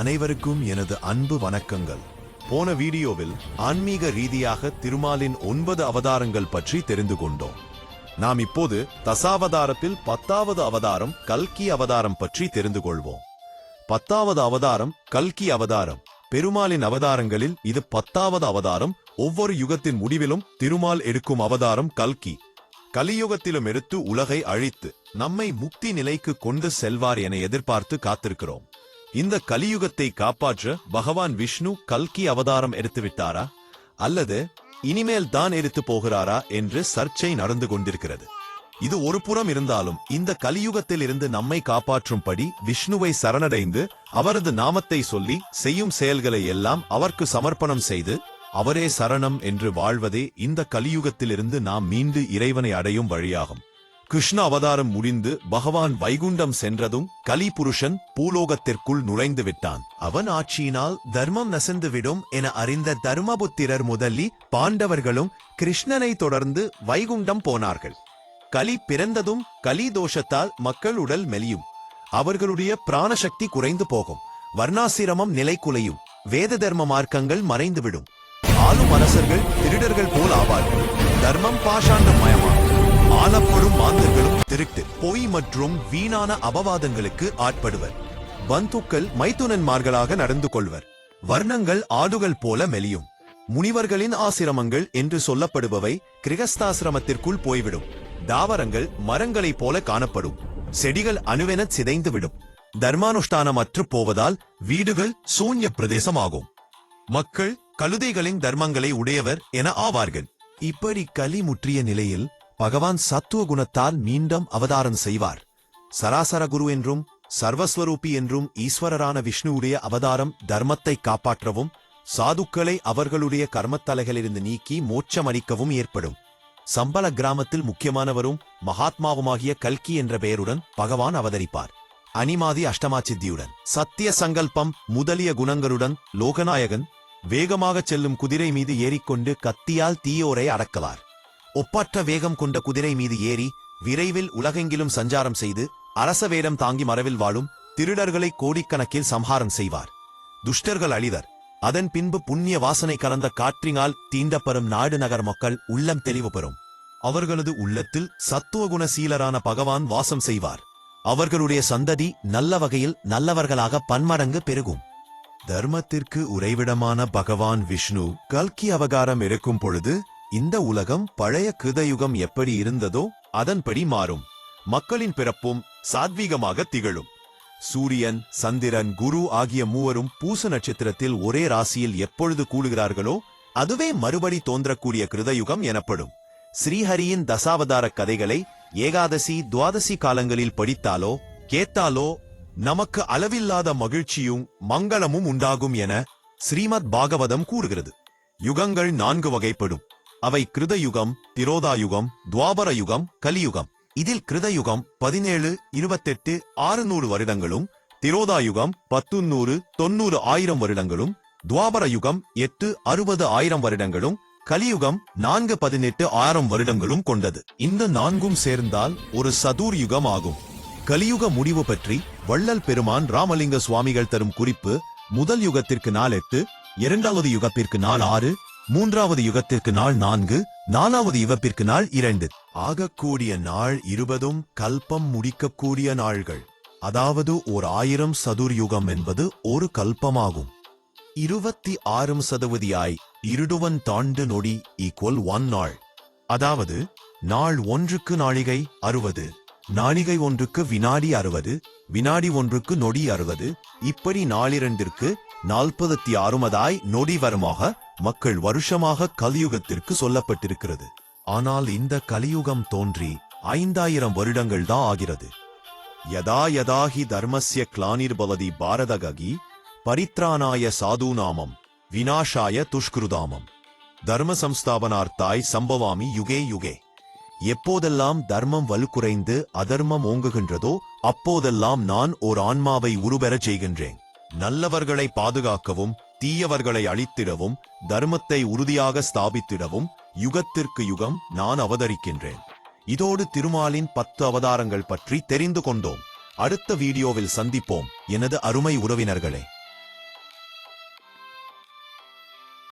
அனைவருக்கும் எனது அன்பு வணக்கங்கள். போன வீடியோவில் ஆன்மீக ரீதியாக திருமாலின் ஒன்பது அவதாரங்கள் பற்றி தெரிந்து கொண்டோம். நாம் இப்போது தசாவதாரத்தில் பத்தாவது அவதாரம் கல்கி அவதாரம் பற்றி தெரிந்து கொள்வோம். பத்தாவது அவதாரம் கல்கி அவதாரம். பெருமாளின் அவதாரங்களில் இது பத்தாவது அவதாரம். ஒவ்வொரு யுகத்தின் முடிவிலும் திருமால் எடுக்கும் அவதாரம் கல்கி. கலியுகத்திலும் எடுத்து உலகை அழித்து நம்மை முக்தி நிலைக்கு கொண்டு செல்வார் என எதிர்பார்த்து காத்திருக்கிறோம். இந்த கலியுகத்தை காப்பாற்ற பகவான் விஷ்ணு கல்கி அவதாரம் எடுத்து விட்டாரா? அல்லது இனிமேல் தான் எடுத்து போகிறாரா என்று சர்ச்சை நடந்து கொண்டிருக்கிறது. இது ஒரு புறம் இருந்தாலும் இந்த கலியுகத்தில் இருந்து நம்மை காப்பாற்றும்படி விஷ்ணுவை சரணடைந்து அவரது நாமத்தை சொல்லி செய்யும் செயல்களை எல்லாம் அவர்க்கு சமர்ப்பணம் செய்து அவரே சரணம் என்று வாழ்வதே இந்த கலியுகத்திலிருந்து நாம் மீண்டு இறைவனை அடையும் வழியாகும். கிருஷ்ண அவதாரம் முடிந்து பகவான் வைகுண்டம் சென்றதும் கலிபுருஷன் பூலோகத்திற்குள் நுழைந்து விட்டான். அவன் ஆட்சியினால் தர்மம் நசந்துவிடும் என அறிந்த தர்மபுத்திரர் முதலி பாண்டவர்களும் கிருஷ்ணனை தொடர்ந்து வைகுண்டம் போனார்கள். கலி பிறந்ததும் கலி தோஷத்தால் மக்கள் உடல் மெலியும். அவர்களுடைய பிராணசக்தி குறைந்து போகும். வர்ணாசிரமம் நிலை குலையும். வேத தர்ம மார்க்கங்கள் மறைந்துவிடும். ஆளும் அரசர்கள் திருடர்கள் போல் ஆவார்கள். தர்மம் பாஷாண்டம் மயமாகும் ஆளப்படும் மாந்தர்களும் திருட்டு. பொய் மற்றும் வீணான அபவாதங்களுக்கு ஆட்படுவர். பந்துக்கள் மைத்துனன்மார்களாக நடந்து கொள்வர். வர்ணங்கள் ஆடுகள் போல மெலியும். முனிவர்களின் ஆசிரமங்கள் என்று சொல்லப்படுபவை கிரகஸ்தாசிரமத்திற்குள் போய்விடும். தாவரங்கள் மரங்களைப் போல காணப்படும். செடிகள் அணுவென சிதைந்துவிடும். தர்மானுஷ்டானமற்று போவதால் வீடுகள் சூன்ய பிரதேசமாகும். மக்கள் கழுதைகளின் தர்மங்களை உடையவர் என ஆவார்கள். இப்படி களி முற்றிய நிலையில் பகவான் சத்துவ குணத்தால் மீண்டும் அவதாரம் செய்வார். சராசர குரு என்றும் சர்வஸ்வரூபி என்றும் ஈஸ்வரரான விஷ்ணுவுடைய அவதாரம் தர்மத்தை காப்பாற்றவும் சாதுக்களை அவர்களுடைய கர்மத்தலைகளிலிருந்து நீக்கி மோட்சமளிக்கவும் ஏற்படும். சம்பல கிராமத்தில் முக்கியமானவரும் மகாத்மாவுமாகிய கல்கி என்ற பெயருடன் பகவான் அவதரிப்பார். அனிமாதி அஷ்டமாச்சித்தியுடன். சத்திய சங்கல்பம் முதலிய குணங்களுடன் லோகநாயகன் வேகமாகச் செல்லும் குதிரை மீது ஏறிக்கொண்டு கத்தியால் தீயோரை அடக்கவார். ஒப்பற்ற வேகம் கொண்ட குதிரை மீது ஏறி விரைவில் உலகெங்கிலும் சஞ்சாரம் செய்து அரச வேடம் தாங்கி மரவில் வாழும் திருடர்களை கோடிக்கணக்கில் சம்ஹாரம் செய்வார். துஷ்டர்கள் அழிதர் அதன் பின்பு புண்ணிய வாசனை கலந்த காற்றினால் தீண்டப்பெறும் நாடு நகர் மக்கள் உள்ளம் தெளிவு பெறும். அவர்களது உள்ளத்தில் சத்துவகுண சீலரான பகவான் வாசம் செய்வார். அவர்களுடைய சந்ததி நல்ல வகையில் நல்லவர்களாக பன்மடங்கு பெருகும். தர்மத்திற்கு உறைவிடமான பகவான் விஷ்ணு கல்கி அவகாரம் இருக்கும் பொழுது இந்த உலகம் பழைய கிருதயுகம் எப்படி இருந்ததோ அதன்படி மாறும். மக்களின் பிறப்பும் சாத்வீகமாக திகழும். சூரியன் சந்திரன் குரு ஆகிய மூவரும் பூச நட்சத்திரத்தில் ஒரே ராசியில் எப்பொழுது கூடுகிறார்களோ அதுவே மறுபடி தோன்றக்கூடிய கிருதயுகம் எனப்படும். ஸ்ரீஹரியின் தசாவதார கதைகளை ஏகாதசி துவாதசி காலங்களில் படித்தாலோ கேட்டாலோ நமக்கு அளவில்லாத மகிழ்ச்சியும் மங்களமும் உண்டாகும் என ஸ்ரீமத் பாகவதம் கூறுகிறது. யுகங்கள் நான்கு வகைப்படும். அவை கிருதயுகம் திரோதாயுகம் துவாபர யுகம் கலியுகம். இதில் கிருதயுகம் பதினேழு இருபத்தெட்டு ஆறுநூறு வருடங்களும் திரோதாயுகம் பத்துநூறு தொன்னூறு ஆயிரம் வருடங்களும் துவாபர யுகம் எட்டு அறுபது ஆயிரம் வருடங்களும் கலியுகம் நான்கு பதினெட்டு ஆயிரம் வருடங்களும் கொண்டது. இந்த நான்கும் சேர்ந்தால் ஒரு சதுர் யுகம் ஆகும். கலியுக முடிவு பற்றி வள்ளல் பெருமான் ராமலிங்க சுவாமிகள் தரும் குறிப்பு முதல் யுகத்திற்கு நாள் எட்டு இரண்டாவது யுகத்திற்கு நாள் ஆறு மூன்றாவது யுகத்திற்கு நாள் நான்கு நாலாவது யுகப்பிற்கு நாள் இரண்டு. ஆகக்கூடிய நாள் இருபதும் கல்பம் முடிக்கக்கூடிய நாள்கள். அதாவது ஓர் ஆயிரம் சதுர் யுகம் என்பது ஒரு கல்பமாகும். இருபத்தி ஆறும் சதவதியாய் இருடுவன் தாண்டு நொடி ஈக்குவல் ஒன் நாள். அதாவது நாள் ஒன்றுக்கு நாளிகை அறுபது நாளிகை ஒன்றுக்கு வினாடி அறுபது வினாடி ஒன்றுக்கு நொடி அறுபது இப்படி நாளிரண்டிற்கு நாற்பத்தி ஆறுமதாய் நொடி வருமாக மக்கள் வருஷமாக கலியுகத்திற்கு சொல்லப்பட்டிருக்கிறது. ஆனால் இந்த கலியுகம் தோன்றி ஐந்தாயிரம் வருடங்கள் தான் ஆகிறது. யதா யதாஹி தர்மஸ்ய கிளானிர்பலதி பாரதகி பரித்ராணாய சாதுநாமம் வினாஷாய துஷ்கிருதாமம். தர்ம சம்ஸ்தாபனார்த்தாய் சம்பவாமி யுகே யுகே. எப்போதெல்லாம் தர்மம் வலுக்குறைந்து அதர்மம் ஓங்குகின்றதோ அப்போதெல்லாம் நான் ஓர் ஆன்மாவை உருபெறச் செய்கின்றேன். நல்லவர்களை பாதுகாக்கவும் தீயவர்களை அழித்திடவும் தர்மத்தை உறுதியாக ஸ்தாபித்திடவும் யுகத்திற்கு யுகம் நான் அவதரிக்கின்றேன். இதோடு திருமாலின் பத்து அவதாரங்கள் பற்றி தெரிந்து கொண்டோம். அடுத்த வீடியோவில் சந்திப்போம். எனது அருமை உறவினர்களே.